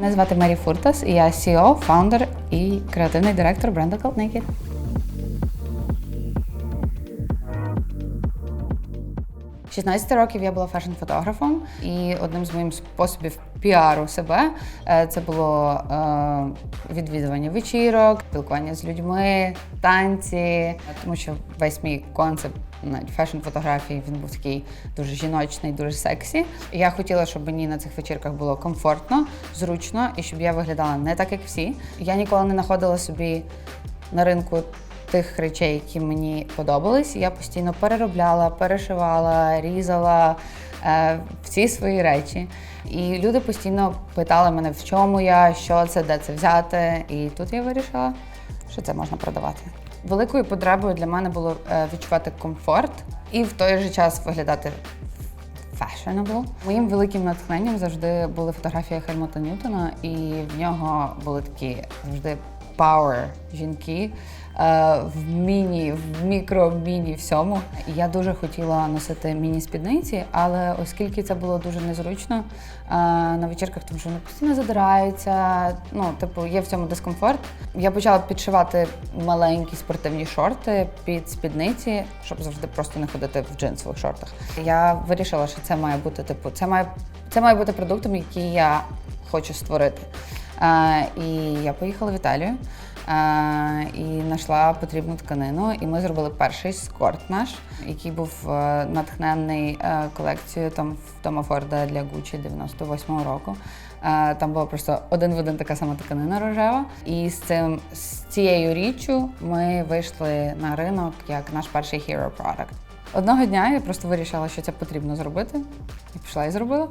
Мене звати Марі Фуртас, і я CEO, фаундер і креативний директор бренду Cold Naked. 16 років я була фешн-фотографом, і одним з моїх способів піару себе е, це було е, відвідування вечірок, спілкування з людьми, танці, тому що весь мій концепт навіть фешн-фотографії він був такий дуже жіночний, дуже сексі. Я хотіла, щоб мені на цих вечірках було комфортно, зручно і щоб я виглядала не так, як всі. Я ніколи не знаходила собі на ринку тих речей, які мені подобались. Я постійно переробляла, перешивала, різала е, всі свої речі. І люди постійно питали мене, в чому я, що це, де це взяти. І тут я вирішила, що це можна продавати. Великою потребою для мене було е, відчувати комфорт і в той же час виглядати fashionable. Моїм великим натхненням завжди були фотографії Хельмута Ньютона, і в нього були такі завжди power жінки е, в міні, в мікро-міні всьому. Я дуже хотіла носити міні-спідниці, але оскільки це було дуже незручно е, на вечірках, тому що вони постійно задираються, ну, типу, є в цьому дискомфорт. Я почала підшивати маленькі спортивні шорти під спідниці, щоб завжди просто не ходити в джинсових шортах. Я вирішила, що це має бути, типу, це має, це має бути продуктом, який я хочу створити. І я поїхала в Італію і знайшла потрібну тканину. І ми зробили перший скорт наш, який був е, натхнений е, колекцією там Тома Форда для Gucci 98-го року. Е, Там була просто один в один така сама тканина рожева. І з цим з цією річчю ми вийшли на ринок як наш перший hero product. Одного дня я просто вирішила, що це потрібно зробити, і пішла і зробила.